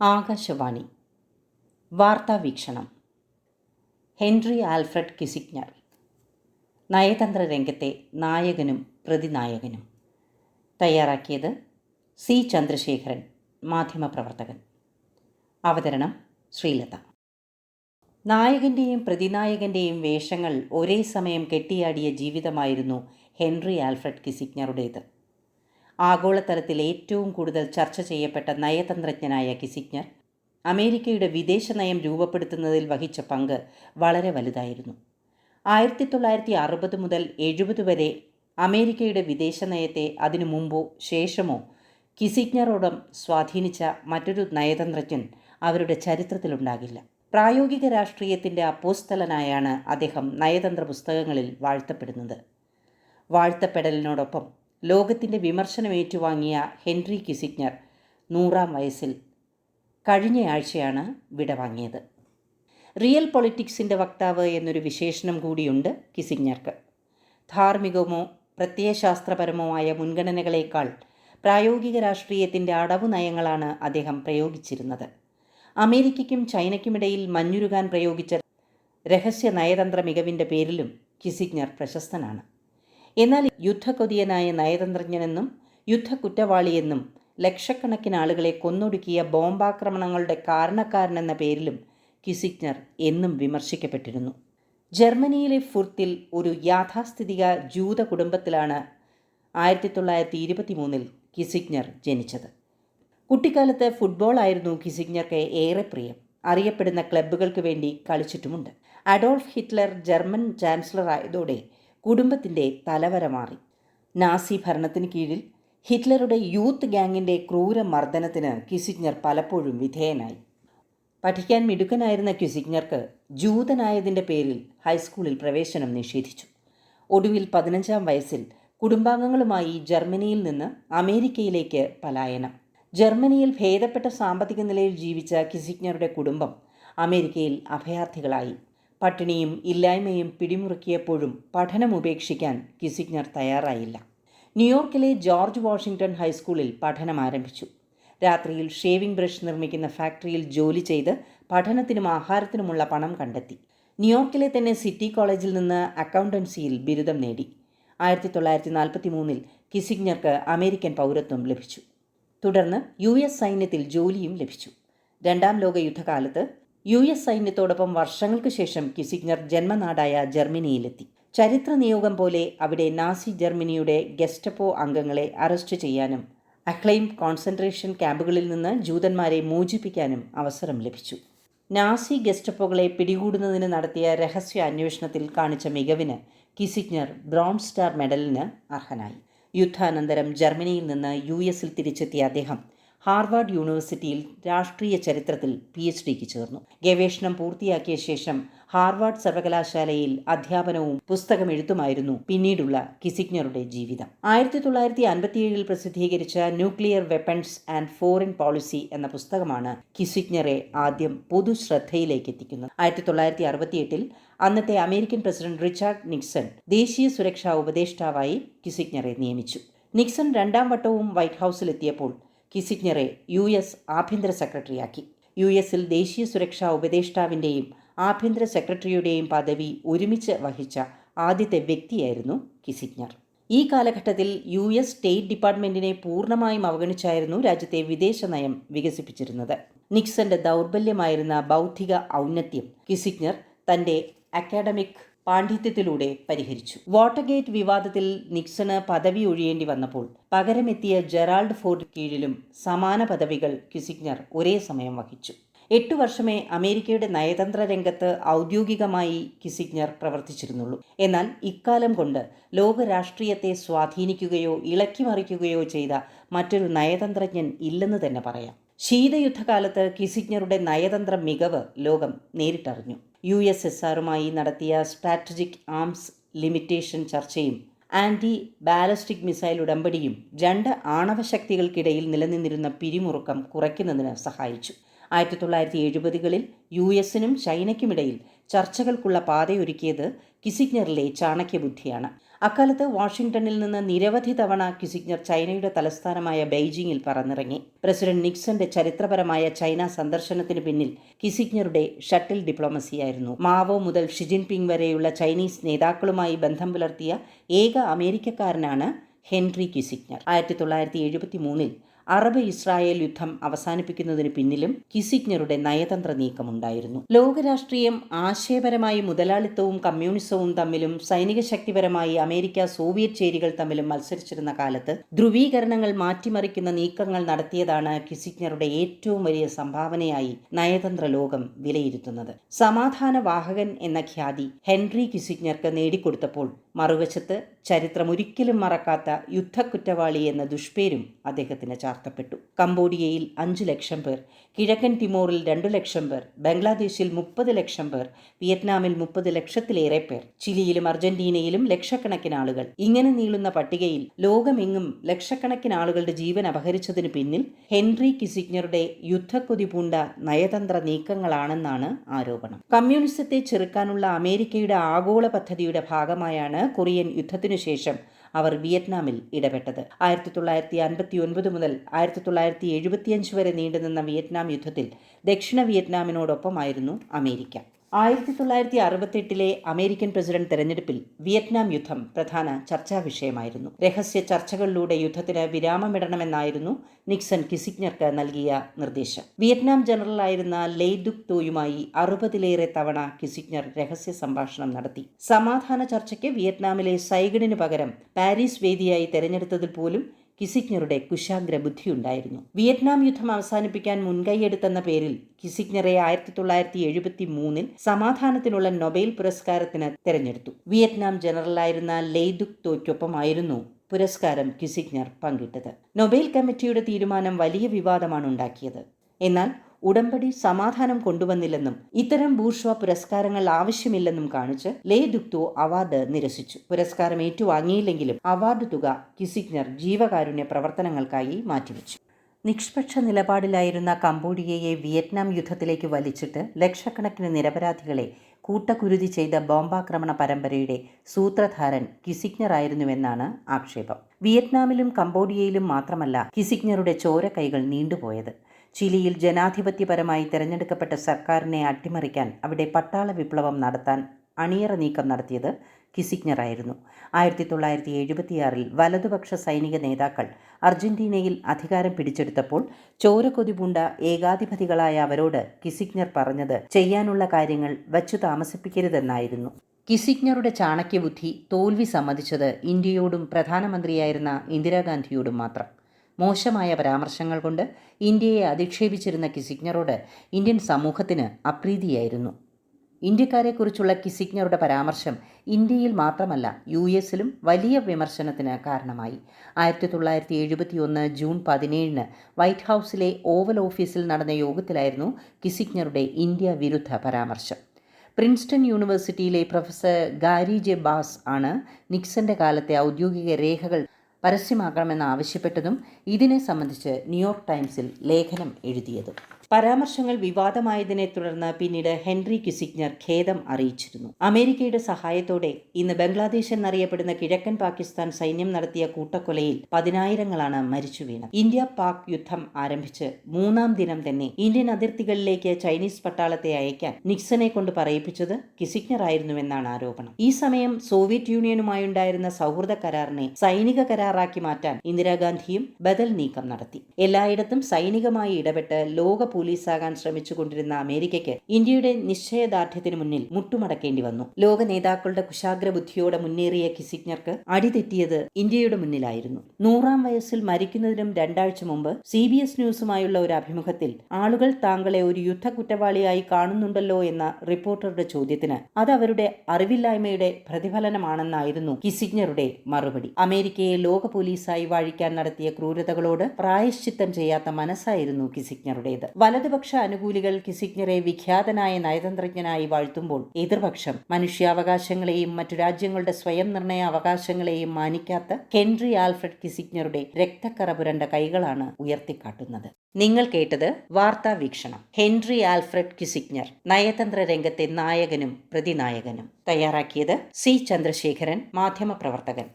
ആകാശവാണി. വാർത്താ വീക്ഷണം. Henry Alfred Kissinger. നയതന്ത്ര രംഗത്തെ നായകനും പ്രതിനായകനും. തയ്യാറാക്കിയത് സി ചന്ദ്രശേഖരൻ മാധ്യമപ്രവർത്തകൻ. അവതരണം ശ്രീലത. നായകന്റെയും പ്രതിനായകന്റെയും വേഷങ്ങൾ ഒരേ സമയം കെട്ടിയാടിയ ജീവിതമായിരുന്നു ഹെൻറി ആൽഫ്രഡ് കിസിഗ്നറുടേത്. ആഗോളതലത്തിൽ ഏറ്റവും കൂടുതൽ ചർച്ച ചെയ്യപ്പെട്ട നയതന്ത്രജ്ഞനായ കിസിഗ്നർ അമേരിക്കയുടെ വിദേശ നയം രൂപപ്പെടുത്തുന്നതിൽ വഹിച്ച പങ്ക് വളരെ വലുതായിരുന്നു. ആയിരത്തി തൊള്ളായിരത്തി അറുപത് മുതൽ എഴുപത് വരെ അമേരിക്കയുടെ വിദേശ നയത്തെ അതിനു മുമ്പോ ശേഷമോ കിസിഗ്നറോടം സ്വാധീനിച്ച മറ്റൊരു നയതന്ത്രജ്ഞൻ അവരുടെ ചരിത്രത്തിലുണ്ടാകില്ല പ്രായോഗിക രാഷ്ട്രീയത്തിന്റെ അപ്പോസ്തലനായാണ് അദ്ദേഹം നയതന്ത്ര പുസ്തകങ്ങളിൽ വാഴ്ത്തപ്പെടുന്നത്. വാഴ്ത്തപ്പെടലിനോടൊപ്പം ലോകത്തിന്റെ വിമർശനം ഏറ്റുവാങ്ങിയ ഹെൻറി കിസിഗ്നർ നൂറാം വയസ്സിൽ കഴിഞ്ഞയാഴ്ചയാണ് വിടവാങ്ങിയത് റിയൽ പൊളിറ്റിക്സിന്റെ വക്താവ് എന്നൊരു വിശേഷണം കൂടിയുണ്ട് കിസിഗ്നർക്ക്. ധാർമ്മികമോ പ്രത്യയശാസ്ത്രപരമോ ആയ മുൻഗണനകളേക്കാൾ പ്രായോഗിക രാഷ്ട്രീയത്തിന്റെ അടവു നയങ്ങളാണ് അദ്ദേഹം പ്രയോഗിച്ചിരുന്നത്. അമേരിക്കയ്ക്കും ചൈനയ്ക്കുമിടയിൽ മഞ്ഞുരുകാൻ പ്രയോഗിച്ച രഹസ്യ നയതന്ത്ര മികവിന്റെ പേരിലും കിസിഗ്നർ പ്രശസ്തനാണ്. എന്നാൽ യുദ്ധകൊതിയനായ നയതന്ത്രജ്ഞനെന്നും യുദ്ധക്കുറ്റവാളിയെന്നും ലക്ഷക്കണക്കിന് ആളുകളെ കൊന്നൊടുക്കിയ ബോംബാക്രമണങ്ങളുടെ കാരണക്കാരനെന്ന പേരിലും കിസിഗ്നർ എന്നും വിമർശിക്കപ്പെട്ടിരുന്നു. ജർമ്മനിയിലെ ഫുർത്തിൽ ഒരു യാഥാസ്ഥിതിക ജൂത കുടുംബത്തിലാണ് ആയിരത്തി തൊള്ളായിരത്തി ഇരുപത്തി മൂന്നിൽ കിസിഗ്നർ ജനിച്ചത്. കുട്ടിക്കാലത്ത് ഫുട്ബോൾ ആയിരുന്നു കിസിഗ്നർക്ക് ഏറെ പ്രിയം. അറിയപ്പെടുന്ന ക്ലബ്ബുകൾക്ക് വേണ്ടി കളിച്ചിട്ടുമുണ്ട്. അഡോൾഫ് ഹിറ്റ്ലർ ജർമ്മൻ ചാൻസലർ ആയതോടെ കുടുംബത്തിന്റെ തലവര മാറി. നാസി ഭരണത്തിന് കീഴിൽ ഹിറ്റ്ലറുടെ യൂത്ത് ഗ്യാങ്ങിന്റെ ക്രൂര മർദ്ദനത്തിന് കിസിഗ്നർ പലപ്പോഴും വിധേയനായി. പഠിക്കാൻ മിടുക്കനായിരുന്ന ക്യുസിഗ്നർക്ക് ജൂതനായതിന്റെ പേരിൽ ഹൈസ്കൂളിൽ പ്രവേശനം നിഷേധിച്ചു. ഒടുവിൽ പതിനഞ്ചാം വയസ്സിൽ കുടുംബാംഗങ്ങളുമായി ജർമ്മനിയിൽ നിന്ന് അമേരിക്കയിലേക്ക് പലായനം. ജർമ്മനിയിൽ ഭേദപ്പെട്ട സാമ്പത്തിക നിലയിൽ ജീവിച്ച കിസിഗ്നറുടെ കുടുംബം അമേരിക്കയിൽ അഭയാർത്ഥികളായി. പട്ടിണിയും ഇല്ലായ്മയും പിടിമുറുക്കിയപ്പോഴും പഠനം ഉപേക്ഷിക്കാൻ കിസിഗ്നർ തയ്യാറായില്ല. ന്യൂയോർക്കിലെ ജോർജ് വാഷിംഗ്ടൺ ഹൈസ്കൂളിൽ പഠനം ആരംഭിച്ചു. രാത്രിയിൽ ഷേവിംഗ് ബ്രഷ് നിർമ്മിക്കുന്ന ഫാക്ടറിയിൽ ജോലി ചെയ്ത് പഠനത്തിനും ആഹാരത്തിനുമുള്ള പണം കണ്ടെത്തി. ന്യൂയോർക്കിലെ തന്നെ സിറ്റി കോളേജിൽ നിന്ന് അക്കൗണ്ടൻസിയിൽ ബിരുദം നേടി. ആയിരത്തി തൊള്ളായിരത്തി നാൽപ്പത്തി മൂന്നിൽ കിസിഗ്നർക്ക് അമേരിക്കൻ പൗരത്വം ലഭിച്ചു. തുടർന്ന് യു എസ് സൈന്യത്തിൽ ജോലിയും ലഭിച്ചു. രണ്ടാം ലോക യുദ്ധകാലത്ത് യു എസ് സൈന്യത്തോടൊപ്പം വർഷങ്ങൾക്ക് ശേഷം കിസിഗ്നർ ജന്മനാടായ ജർമ്മനിയിലെത്തി. ചരിത്ര നിയോഗം പോലെ അവിടെ നാസി ജർമ്മനിയുടെ ഗെസ്റ്റപ്പോ അംഗങ്ങളെ അറസ്റ്റ് ചെയ്യാനും അക്ലൈം കോൺസെൻട്രേഷൻ ക്യാമ്പുകളിൽ നിന്ന് ജൂതന്മാരെ മോചിപ്പിക്കാനും അവസരം ലഭിച്ചു. നാസി ഗെസ്റ്റപ്പോകളെ പിടികൂടുന്നതിന് നടത്തിയ രഹസ്യ അന്വേഷണത്തിൽ കാണിച്ച മികവിന് കിസിഗ്നർ ബ്രോൺ സ്റ്റാർ മെഡലിന് അർഹനായി. യുദ്ധാനന്തരം ജർമ്മനിയിൽ നിന്ന് യു എസിൽ തിരിച്ചെത്തിയ അദ്ദേഹം ഹാർവാർഡ് യൂണിവേഴ്സിറ്റിയിൽ രാഷ്ട്രീയ ചരിത്രത്തിൽ പി എച്ച് ഡിക്ക് ചേർന്നു. ഗവേഷണം പൂർത്തിയാക്കിയ ശേഷം ഹാർവാർഡ് സർവകലാശാലയിൽ അധ്യാപനവും പുസ്തകം എഴുത്തുമായിരുന്നു പിന്നീടുള്ള കിസിഗ്നറുടെ ജീവിതം. ആയിരത്തി തൊള്ളായിരത്തി അൻപത്തിയേഴിൽ പ്രസിദ്ധീകരിച്ച nuclear weapons and foreign policy എന്ന പുസ്തകമാണ് കിസിഗ്നറെ ആദ്യം പൊതു ശ്രദ്ധയിലേക്ക് എത്തിക്കുന്നത്. ആയിരത്തി തൊള്ളായിരത്തി അറുപത്തിയെട്ടിൽ അന്നത്തെ അമേരിക്കൻ പ്രസിഡന്റ് റിച്ചാർഡ് നിക്സൺ ദേശീയ സുരക്ഷാ ഉപദേഷ്ടാവായി കിസിഗ്നറെ നിയമിച്ചു. നിക്സൺ രണ്ടാം വട്ടവും വൈറ്റ് ഹൗസിലെത്തിയപ്പോൾ കിസിഗ്നറെ യു എസ് ആഭ്യന്തര സെക്രട്ടറിയാക്കി. യു എസിൽ ദേശീയ സുരക്ഷാ ഉപദേഷ്ടാവിന്റെയും ആഭ്യന്തര സെക്രട്ടറിയുടെയും പദവി ഒരുമിച്ച് വഹിച്ച ആദ്യത്തെ വ്യക്തിയായിരുന്നു കിസിഗ്നർ. ഈ കാലഘട്ടത്തിൽ യു എസ് സ്റ്റേറ്റ് ഡിപ്പാർട്ട്മെന്റിനെ പൂർണമായും അവഗണിച്ചായിരുന്നു രാജ്യത്തെ വിദേശ നയം വികസിപ്പിച്ചിരുന്നത്. നിക്സന്റെ ദൗർബല്യമായിരുന്ന ബൗദ്ധിക ഔന്നത്യം കിസിഗ്നർ തന്റെ അക്കാഡമിക് പാണ്ഡിത്യത്തിലൂടെ പരിഹരിച്ചു. വാട്ടർഗേറ്റ് വിവാദത്തിൽ നിക്സണ് പദവി ഒഴിയേണ്ടി വന്നപ്പോൾ പകരമെത്തിയ ജെറാൾഡ് ഫോർഡ് കീഴിലും സമാന പദവികൾ കിസിഗ്നർ ഒരേ സമയം വഹിച്ചു. എട്ടു വർഷമേ അമേരിക്കയുടെ നയതന്ത്ര രംഗത്ത് ഔദ്യോഗികമായി കിസിഗ്നർ പ്രവർത്തിച്ചിരുന്നുള്ളൂ. എന്നാൽ ഇക്കാലം കൊണ്ട് ലോക രാഷ്ട്രീയത്തെ സ്വാധീനിക്കുകയോ ഇളക്കിമറിക്കുകയോ ചെയ്ത മറ്റൊരു നയതന്ത്രജ്ഞൻ ഇല്ലെന്ന് തന്നെ പറയാം. ശീതയുദ്ധകാലത്ത് കിസിഗ്നറുടെ നയതന്ത്ര മികവ് ലോകം നേരിട്ടറിഞ്ഞു. യു എസ് എസ് ആറുമായി നടത്തിയ സ്ട്രാറ്റജിക് ആംസ് ലിമിറ്റേഷൻ ചർച്ചയും ആന്റി ബാലസ്റ്റിക് മിസൈൽ ഉടമ്പടിയും രണ്ട് ആണവശക്തികൾക്കിടയിൽ നിലനിന്നിരുന്ന പിരിമുറുക്കം കുറയ്ക്കുന്നതിന് സഹായിച്ചു. ആയിരത്തി തൊള്ളായിരത്തി എഴുപതുകളിൽ യു എസിനും ചൈനയ്ക്കുമിടയിൽ ചർച്ചകൾക്കുള്ള പാതയൊരുക്കിയത് കിസിഗ്നറിലെ ചാണക്യബുദ്ധിയാണ്. അക്കാലത്ത് വാഷിംഗ്ടണിൽ നിന്ന് നിരവധി തവണ കിസിഗ്നർ ചൈനയുടെ തലസ്ഥാനമായ ബെയ്ജിങ്ങിൽ പറന്നിറങ്ങി. പ്രസിഡന്റ് നിക്സന്റെ ചരിത്രപരമായ ചൈന സന്ദർശനത്തിന് പിന്നിൽ കിസിഗ്നറുടെ ഷട്ടിൽ ഡിപ്ലോമസിയായിരുന്നു. മാവോ മുതൽ ഷിജിൻപിങ് വരെയുള്ള ചൈനീസ് നേതാക്കളുമായി ബന്ധം പുലർത്തിയ ഏക അമേരിക്കക്കാരനാണ് ഹെൻറി കിസിഗ്നർ ആയിരത്തി തൊള്ളായിരത്തി എഴുപത്തി മൂന്നിൽ അറബ് ഇസ്രായേൽ യുദ്ധം അവസാനിപ്പിക്കുന്നതിന് പിന്നിലും കിസിഗ്നറുടെ നയതന്ത്ര നീക്കമുണ്ടായിരുന്നു. ലോകരാഷ്ട്രീയം ആശയപരമായി മുതലാളിത്തവും കമ്മ്യൂണിസവും തമ്മിലും സൈനിക ശക്തിപരമായി അമേരിക്ക സോവിയറ്റ് ചേരികൾ തമ്മിലും മത്സരിച്ചിരുന്ന കാലത്ത് ധ്രുവീകരണങ്ങൾ മാറ്റിമറിക്കുന്ന നീക്കങ്ങൾ നടത്തിയതാണ് കിസിഗ്നറുടെ ഏറ്റവും വലിയ സംഭാവനയായി നയതന്ത്ര ലോകം വിലയിരുത്തുന്നത്. സമാധാന വാഹകൻ എന്ന ഖ്യാതി ഹെൻറി കിസിഗ്നർക്ക് നേടിക്കൊടുത്തപ്പോൾ മറുവശത്ത് ചരിത്രം ഒരിക്കലും മറക്കാത്ത യുദ്ധക്കുറ്റവാളി എന്ന ദുഷ്പേരും അദ്ദേഹത്തിന് ചാർത്തപ്പെട്ടു. കംബോഡിയയിൽ അഞ്ചു ലക്ഷം പേർ കിഴക്കൻ തിമോറിൽ രണ്ടു ലക്ഷം പേർ ബംഗ്ലാദേശിൽ മുപ്പത് ലക്ഷം പേർ വിയറ്റ്നാമിൽ മുപ്പത് ലക്ഷത്തിലേറെ പേർ ചിലിയിലും അർജന്റീനയിലും ലക്ഷക്കണക്കിന് ആളുകൾ. ഇങ്ങനെ നീളുന്ന പട്ടികയിൽ ലോകമെങ്ങും ലക്ഷക്കണക്കിന് ആളുകളുടെ ജീവൻ അപഹരിച്ചതിന് പിന്നിൽ ഹെൻറി കിസിഗ്നറുടെ യുദ്ധക്കൊതി പൂണ്ട നയതന്ത്ര നീക്കങ്ങളാണെന്നാണ് ആരോപണം. കമ്മ്യൂണിസത്തെ ചെറുക്കാനുള്ള അമേരിക്കയുടെ ആഗോള പദ്ധതിയുടെ ഭാഗമായാണ് കൊറിയൻ യുദ്ധത്തിനു ശേഷം അവർ വിയറ്റ്നാമിൽ ഇടപെട്ടത്. ആയിരത്തി തൊള്ളായിരത്തി അൻപത്തി ഒൻപത് മുതൽ ആയിരത്തി തൊള്ളായിരത്തി എഴുപത്തിയഞ്ച് വരെ നീണ്ടുനിന്ന വിയറ്റ്നാം യുദ്ധത്തിൽ ദക്ഷിണ വിയറ്റ്നാമിനോടൊപ്പമായിരുന്നു അമേരിക്ക. ആയിരത്തി തൊള്ളായിരത്തി അറുപത്തെട്ടിലെ അമേരിക്കൻ പ്രസിഡന്റ് തെരഞ്ഞെടുപ്പിൽ വിയറ്റ്നാം യുദ്ധം പ്രധാന ചർച്ചാ വിഷയമായിരുന്നു. രഹസ്യ ചർച്ചകളിലൂടെ യുദ്ധത്തിന് വിരാമമിടണമെന്നായിരുന്നു നിക്സൺ കിസിഗ്നർക്ക് നൽകിയ നിർദ്ദേശം. വിയറ്റ്നാം ജനറലായിരുന്ന ലെയ്ദുക് തോയുമായി അറുപതിലേറെ തവണ കിസിഗ്നർ രഹസ്യ സംഭാഷണം നടത്തി. സമാധാന ചർച്ചയ്ക്ക് വിയറ്റ്നാമിലെ സൈഗഡിന് പകരം പാരീസ് വേദിയായി തെരഞ്ഞെടുത്തതിൽ പോലും കിസിഗ്നറുടെ കുശാഗ്ര ബുദ്ധിയുണ്ടായിരുന്നു വിയറ്റ്നാം യുദ്ധം അവസാനിപ്പിക്കാൻ മുൻകൈയെടുത്തെന്ന പേരിൽ കിസിഗ്നറെ ആയിരത്തി തൊള്ളായിരത്തി എഴുപത്തി മൂന്നിൽ സമാധാനത്തിനുള്ള നൊബേൽ പുരസ്കാരത്തിന് തെരഞ്ഞെടുത്തു. വിയറ്റ്നാം ജനറലായിരുന്ന ലെയ്ദുക് തോയ്ക്കൊപ്പമായിരുന്നു പുരസ്കാരം കിസിഗ്നർ പങ്കിട്ടത്. നൊബേൽ കമ്മിറ്റിയുടെ തീരുമാനം വലിയ വിവാദമാണ് ഉണ്ടാക്കിയത്. എന്നാൽ ഉടമ്പടി സമാധാനം കൊണ്ടുവന്നില്ലെന്നും ഇത്തരം ബൂർഷ്വ പുരസ്കാരങ്ങൾ ആവശ്യമില്ലെന്നും കാണിച്ച് ലേ ദുക്തോ അവാർഡ് നിരസിച്ചു. പുരസ്കാരം ഏറ്റുവാങ്ങിയില്ലെങ്കിലും അവാർഡ് തുക കിസിഗ്നർ ജീവകാരുണ്യ പ്രവർത്തനങ്ങൾക്കായി മാറ്റിവെച്ചു. നിഷ്പക്ഷ നിലപാടിലായിരുന്ന കംബോഡിയയെ വിയറ്റ്നാം യുദ്ധത്തിലേക്ക് വലിച്ചിട്ട് ലക്ഷക്കണക്കിന് നിരപരാധികളെ കൂട്ടക്കുരുതി ചെയ്ത ബോംബാക്രമണ പരമ്പരയുടെ സൂത്രധാരൻ കിസിഗ്നറായിരുന്നുവെന്നാണ് ആക്ഷേപം. വിയറ്റ്നാമിലും കംബോഡിയയിലും മാത്രമല്ല കിസിഗ്നറുടെ ചോരക്കൈകൾ നീണ്ടുപോയത്. ചിലിയിൽ ജനാധിപത്യപരമായി തിരഞ്ഞെടുക്കപ്പെട്ട സർക്കാരിനെ അട്ടിമറിക്കാൻ അവിടെ പട്ടാള വിപ്ലവം നടത്താൻ അണിയറ നീക്കം നടത്തിയത് കിസിഗ്നറായിരുന്നു. ആയിരത്തി തൊള്ളായിരത്തി എഴുപത്തിയാറിൽ വലതുപക്ഷ സൈനിക നേതാക്കൾ അർജന്റീനയിൽ അധികാരം പിടിച്ചെടുത്തപ്പോൾ ചോരക്കൊതിപൂണ്ട ഏകാധിപതികളായ അവരോട് കിസിഗ്നർ പറഞ്ഞത് ചെയ്യാനുള്ള കാര്യങ്ങൾ വച്ചു താമസിപ്പിക്കരുതെന്നായിരുന്നു. കിസിഗ്നറുടെ ചാണക്യബുദ്ധി തോൽവി സമ്മതിച്ചത് ഇന്ത്യയോടും പ്രധാനമന്ത്രിയായിരുന്ന ഇന്ദിരാഗാന്ധിയോടും മാത്രം. മോശമായ പരാമർശങ്ങൾ കൊണ്ട് ഇന്ത്യയെ അധിക്ഷേപിച്ചിരുന്ന കിസിഗ്നറോട് ഇന്ത്യൻ സമൂഹത്തിന് അപ്രീതിയായിരുന്നു. ഇന്ത്യക്കാരെക്കുറിച്ചുള്ള കിസിഗ്നറുടെ പരാമർശം ഇന്ത്യയിൽ മാത്രമല്ല യു എസിലും വലിയ വിമർശനത്തിന് കാരണമായി. ആയിരത്തി തൊള്ളായിരത്തി എഴുപത്തി ഒന്ന് ജൂൺ പതിനേഴിന് വൈറ്റ് ഹൗസിലെ ഓവൽ ഓഫീസിൽ നടന്ന യോഗത്തിലായിരുന്നു കിസിഗ്നറുടെ ഇന്ത്യ വിരുദ്ധ പരാമർശം. പ്രിൻസ്റ്റൺ യൂണിവേഴ്സിറ്റിയിലെ പ്രൊഫസർ ഗാരി ജെ ബാസ് ആണ് നിക്സന്റെ കാലത്തെ ഔദ്യോഗിക രേഖകൾ പരസ്യമാക്കണമെന്ന് ആവശ്യപ്പെട്ടതും ഇതിനെ സംബന്ധിച്ച് ന്യൂയോർക്ക് ടൈംസിൽ ലേഖനം എഴുതിയതും. പരാമർശങ്ങൾ വിവാദമായതിനെ തുടർന്ന് പിന്നീട് ഹെൻറി കിസിഗ്നർ ഖേദം അറിയിച്ചിരുന്നു. അമേരിക്കയുടെ സഹായത്തോടെ ഇന്ന് ബംഗ്ലാദേശ് എന്നറിയപ്പെടുന്ന കിഴക്കൻ പാകിസ്ഥാൻ സൈന്യം നടത്തിയ കൂട്ടക്കൊലയിൽ പതിനായിരങ്ങളാണ് മരിച്ചു വീണത്. ഇന്ത്യ പാക് യുദ്ധം ആരംഭിച്ച് മൂന്നാം ദിനം തന്നെ ഇന്ത്യൻ അതിർത്തികളിലേക്ക് ചൈനീസ് പട്ടാളത്തെ അയക്കാൻ നിക്സനെ കൊണ്ട് പറയിപ്പിച്ചത് കിസിഗ്നർ ആയിരുന്നുവെന്നാണ് ആരോപണം. ഈ സമയം സോവിയറ്റ് യൂണിയനുമായുണ്ടായിരുന്ന സൗഹൃദ കരാറിനെ സൈനിക കരാറാക്കി മാറ്റാൻ ഇന്ദിരാഗാന്ധിയും ബദൽ നീക്കം നടത്തി. എല്ലായിടത്തും സൈനികമായി ഇടപെട്ട് ലോക പോലീസാകാൻ ശ്രമിച്ചുകൊണ്ടിരുന്ന അമേരിക്കയ്ക്ക് ഇന്ത്യയുടെ നിശ്ചയദാർഢ്യത്തിന് മുന്നിൽ മുട്ടുമടക്കേണ്ടി വന്നു. ലോക നേതാക്കളുടെ കുശാഗ്ര ബുദ്ധിയോടെ മുന്നേറിയ കിസിഗ്നർക്ക് അടിതെറ്റിയത് ഇന്ത്യയുടെ മുന്നിലായിരുന്നു. നൂറാം വയസ്സിൽ മരിക്കുന്നതിനും രണ്ടാഴ്ച മുമ്പ് സി ബി എസ് ന്യൂസുമായുള്ള ഒരു അഭിമുഖത്തിൽ ആളുകൾ താങ്കളെ ഒരു യുദ്ധ കുറ്റവാളിയായി കാണുന്നുണ്ടല്ലോ എന്ന റിപ്പോർട്ടറുടെ ചോദ്യത്തിന് അത് അവരുടെ അറിവില്ലായ്മയുടെ പ്രതിഫലനമാണെന്നായിരുന്നു കിസിഗ്നറുടെ മറുപടി. അമേരിക്കയെ ലോക പോലീസായി വാഴിക്കാൻ നടത്തിയ ക്രൂരതകളോട് പ്രായശ്ചിത്തം ചെയ്യാത്ത മനസ്സായിരുന്നു കിസിഗ്നറുടേത് വലതുപക്ഷ അനുകൂലികൾ കിസിഗ്നറെ വിഖ്യാതനായ നയതന്ത്രജ്ഞനായി വാഴ്ത്തുമ്പോൾ എതിർപക്ഷം മനുഷ്യാവകാശങ്ങളെയും മറ്റു രാജ്യങ്ങളുടെ സ്വയം നിർണയ അവകാശങ്ങളെയും മാനിക്കാത്ത ഹെൻറി ആൽഫ്രഡ് കിസിഗ്നറുടെ രക്തക്കറ പുരണ്ട കൈകളാണ് ഉയർത്തിക്കാട്ടുന്നത്. നിങ്ങൾ കേട്ടത് വാർത്താ വീക്ഷണം. ഹെൻറി ആൽഫ്രഡ് കിസിഗ്നർ നയതന്ത്ര രംഗത്തെ നായകനും പ്രതിനായകനും. തയ്യാറാക്കിയത് സി ചന്ദ്രശേഖരൻ മാധ്യമപ്രവർത്തകൻ.